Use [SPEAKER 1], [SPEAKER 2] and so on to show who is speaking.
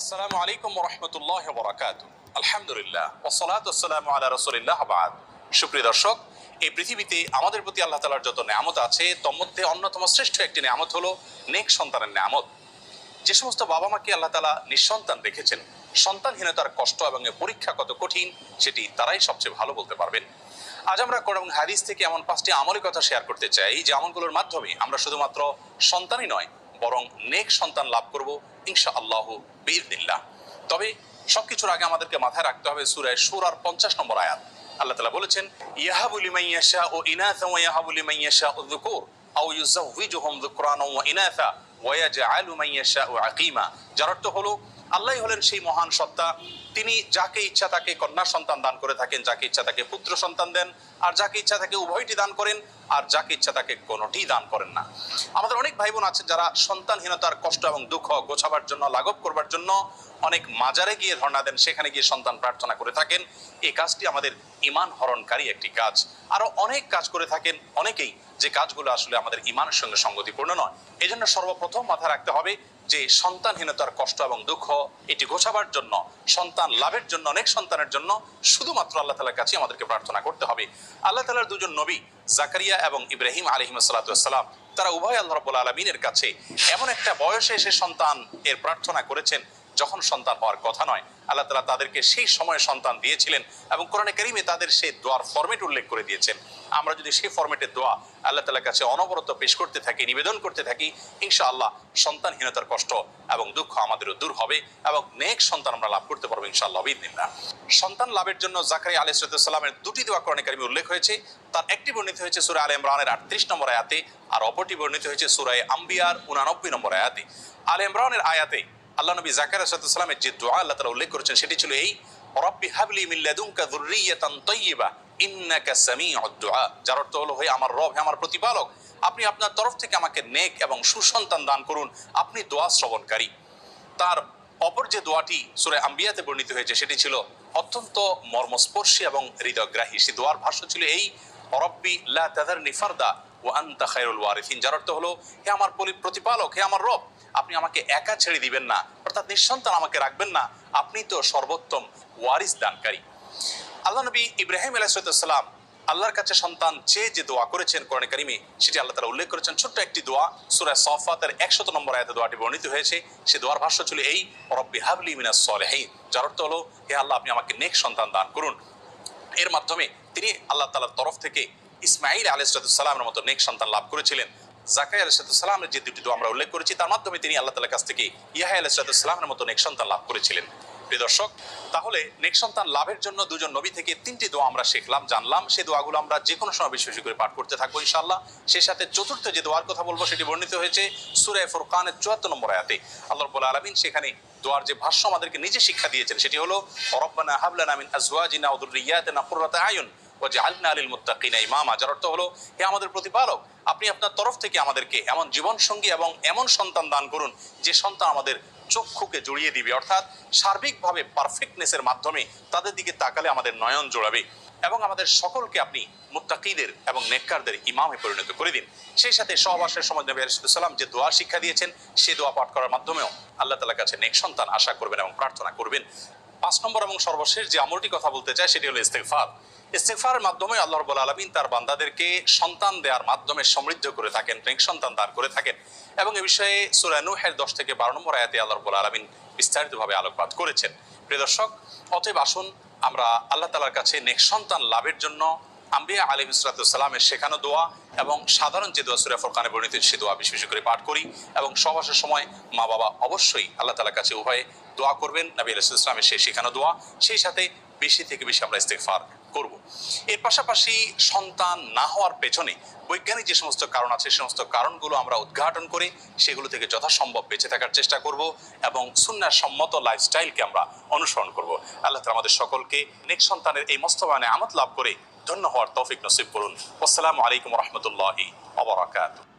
[SPEAKER 1] আসসালামু আলাইকুম রহমতুল্লাহ বরাকাত আলহামদুলিল্লাহ। ওসলাত আসসালামু আলা রসুলিল্লাহ বাদ। সুপ্রিয় দর্শক, এই পৃথিবীতে আমাদের প্রতি আল্লাহ তালার যত নিয়ামত আছে তন্মধ্যে অন্যতম শ্রেষ্ঠ একটি নিয়ামত হলো নেক সন্তানের নিয়ামত। যে সমস্ত বাবা মাকে আল্লাহ তালা নিঃসন্তান রেখেছেন, সন্তানহীনতার কষ্ট এবং পরীক্ষা কত কঠিন, সেটি তারাই সবচেয়ে ভালো বলতে পারবেন। আজ আমরা কোরআন হাদিস থেকে এমন পাঁচটি আমলের কথা শেয়ার করতে চাই, যে আমলগুলোর মাধ্যমে আমরা শুধুমাত্র সন্তানই নয়, বরং নেক সন্তান লাভ করব ইনশা আল্লাহ বীরদিল্লাহ তবে সবকিছুর আগে আমাদেরকে মাথায় রাখতে হবে সুরায় সুরার পঞ্চাশ নম্বর আয়াত। আল্লাহ তালা বলেছেন ইয়াহাবুলি মাইয়াশা ও ইনাথা ও ইয়াহাবুলি মাইয়াশা ও দুকুর আও ইউজাউযিজুহুম যুকরানা ওয়া ইনাথা ওয়া ইয়াজআলু মাইয়াশা ও আকিমা। যার অর্থ হলো আল্লাহ হলেন সেই মহান সত্তা তিনি যাকে ইচ্ছা তাকে কন্যা সন্তান দান করে থাকেন, যাকে ইচ্ছা তাকে পুত্র সন্তান দেন, আর যাকে ইচ্ছা তাকে উভয়টি দান করেন, আর যাকে ইচ্ছা তাকে কোনোটি দান করেন না। আমাদের অনেক ভাই বোন আছেন যারা সন্তানহীনতার কষ্ট এবং দুঃখ গোছাবার জন্য, লাঘব করবার জন্য অনেক মাজারে গিয়ে ধর্ণা দেন, সেখানে গিয়ে সন্তান প্রার্থনা করে থাকেন। এই কাজটি আমাদের ইমান হরণকারী একটি কাজ। আরও অনেক কাজ করে থাকেন, অনেকেই যে কাজগুলো আসলে আমাদের ইমানের সঙ্গে সঙ্গতিপূর্ণ নয়। এই জন্য সর্বপ্রথম মাথায় রাখতে হবে যে সন্তানহীনতার কষ্ট এবং দুঃখ, এটি গোছাবার জন্য সন্তান লাভের জন্য, অনেক সন্তানের জন্য শুধুমাত্র আল্লাহ তালার কাছে আমাদেরকে প্রার্থনা করতে হবে। আল্লাহ তালার দুজন নবী, জাকারিয়া এবং ইব্রাহিম আলহিম সালাতাম তারা উভয় আল্লাহ রব্বুল আলমিনের কাছে এমন একটা বয়সে এসে সন্তান এর প্রার্থনা করেছেন যখন সন্তান হওয়ার কথা নয়। আল্লাহ তালা তাদেরকে সেই সময়ে সন্তান দিয়েছিলেন এবং কোরআনে করিমে তাদের সেই দোয়ার ফর্মেট উল্লেখ করে দিয়েছেন। আমরা যদি সেই ফরমেটের দোয়া আল্লাহ তালার কাছে অনবরত পেশ করতে থাকি, নিবেদন করতে থাকি ইনশা আল্লাহ সন্তানহীনতার কষ্ট এবং দুঃখ আমাদেরও দূর হবে এবং নেক সন্তান আমরা লাভ করতে পারব ইনশাআল্লাহ সন্তান লাভের জন্য জাকারি আলী সালামের দুটি দোয়া কোরআনে কারিমে উল্লেখ হয়েছে। তার একটি বর্ণিত হয়েছে সুরা আল ইমরানের আটত্রিশ নম্বর আয়াতে আর অপরটি বর্ণিত হয়েছে সুরায় আম্বিয়ার উনানব্বই নম্বর আয়াতে। আল ইমরানের আয়াতে আল্লাহ নবী জাকার সালামের যে দোয়া আল্লাহ তালা উল্লেখ করেছেন সেটি ছিল এই, রব্বি হাবলি মিল্লাদুনকা যুররিয়াতান তাইয়্যিবা যার অর্থ হলো, হে আমার রব আমার প্রতিপালক, আপনি আপনার তরফ থেকে আমাকে নেক এবং সুসন্তান দান করুন। আপনি দোয়া শ্রবণকারী। তার অপর যে দোয়াটি সুরে আম্বিয়াতে বর্ণিত হয়েছে, সেটি ছিল অত্যন্ত মর্মস্পর্শী এবং হৃদয়গ্রাহী। সে দোয়ার ভাষ্য ছিল এই, রব্বি লা ও আন্তা খায়রুল ওয়ারিফিন যার অর্থ হলো, হে আমার পলি- প্রতিপালক, হে আমার রব, আপনি আমাকে একা ছেড়ে দিবেন না। অর্থাৎ নিঃসন্তান আমাকে রাখবেন না। আপনি তো সর্বোত্তম ওয়ারিস দানকারী। আল্লাহ নবী ইব্রাহিম আলাইসালাম আল্লাহর কাছে সন্তান চেয়ে যে দোয়া করেছেন কোরআন কারিমে, সেটি আল্লাহ তালা উল্লেখ করেছেন, ছোট্ট একটি দোয়া, সুরা সফাতের একশত নম্বর আয়াতে দোয়াটি বর্ণিত হয়েছে। সে দোয়ার ভাষ্য ছিল এই, রব্বি হাবলি মিনাস সলেহীন যার অর্থ হলো, হে আল্লাহ, আপনি আমাকে নেক সন্তান দান করুন। এর মাধ্যমে তিনি আল্লাহ তালার তরফ থেকে ইসমাইল আলাইসালামের মতো নেক সন্তান লাভ করেছিলেন। জাকাই আলাইসালামের যে দুটি দোয়া আমরা উল্লেখ করেছি, তার মাধ্যমে তিনি আল্লাহ তালার কাছ থেকে ইয়াহ আলাইসালামের মতো নেক সন্তান লাভ করেছিলেন। প্রিয় দর্শক, তাহলে নেক সন্তান লাভের জন্য দুজন নবী থেকে তিনটি দোয়া আমরা শিখলাম, জানলাম। সেই দোয়াগুলো আমরা যে কোনো সময় বেশি বেশি করে পাঠ করতে থাকব ইনশাআল্লাহ। সেই সাথে চতুর্থ যে দোয়ার কথা বলব, সেটি বর্ণিত হয়েছে সুরে ফুরকানের চুয়াত্তর নম্বর আয়াতে। আল্লাহ রব্বুল আলমিন সেখানে দোয়ার যে ভাষ্য আমাদেরকে নিজে শিক্ষা দিয়েছেন, সেটি হলো, রব্বানা হাবলানা মিন আজওয়াজিনা ওয়া যুররিয়াতিনা কুররাতা আয়ুন ওয়াজআলনা লিল মুত্তাকিনা ইমামা। যার অর্থ হলো, হে আমাদের প্রতিপালক, আপনি আপনার তরফ থেকে আমাদেরকে এমন জীবন সঙ্গী এবং এমন সন্তান দান করুন, যে সন্তান আমাদের চক্ষুকে জড়িয়ে দিবে, অর্থাৎ সার্বিকভাবে পারফেক্টনেসের মাধ্যমে তাদের দিকে তাকালে আমাদের নয়ন জোড়াবে এবং আমাদের সকলকে আপনি মুত্তাকিদের এবং নেককারদের ইমামে পরিণত করে দিন। সেই সাথে সহবাসের সময় নবী আলাইসাল্লাম যে দোয়া শিক্ষা দিয়েছেন, সে দোয়া পাঠ করার মাধ্যমেও আল্লাহ তালার কাছে নেক সন্তান আশা করবেন এবং প্রার্থনা করবেন। পাঁচ নম্বর এবং সর্বশেষ যে আমলটি কথা বলতে চাই, সেটি হলো ইস্তেকফার ইস্তেকফারের মাধ্যমে আল্লাহ রব্বুল আলমিন তার বান্দাদেরকে সন্তান দেওয়ার মাধ্যমে সমৃদ্ধ করে থাকেন নেক সন্তান দান করে থাকেন এবং এ বিষয়ে সুরানুহের দশ থেকে বারো নম্বর আয়াতে আল্লাহ রব্বুল আলমিন বিস্তারিতভাবে আলোকপাত করেছেন। প্রিয় দর্শক, অতএব আসুন আমরা আল্লাহ তালার কাছে নেক সন্তান লাভের জন্য আম্বিয়া আলিম ইসলাতামের শেখানো দোয়া এবং সাধারণ যে দোয়া সুরা ফরকানে বর্ণিত সে দোয়া বেশি বেশি করে পাঠ করি এবং সবাসের সময় মা বাবা অবশ্যই আল্লাহ তালার কাছে উভয়ে দোয়া করবেন। নবী আলাইসলামের সেই শেখানো দোয়া, সেই সাথে বেশি থেকে বেশি আমরা ইস্তেকফার করব। এর পাশাপাশি সন্তান না হওয়ার পেছনে বৈজ্ঞানিক যে সমস্ত কারণ আছে, সে সমস্ত কারণগুলো আমরা উদ্ঘাটন করে সেগুলো থেকে যথাসম্ভব বেঁচে থাকার চেষ্টা করব এবং সুন্নার সম্মত লাইফস্টাইলকে আমরা অনুসরণ করব। আল্লাহ তালা আমাদের সকলকে নেক সন্তানের এই মস্তবায়নে আমত লাভ করে ধন্য হওয়ার তৌফিক নসিব করুন। আসসালামু আলাইকুম রহমতুল্লাহি অবরাকাত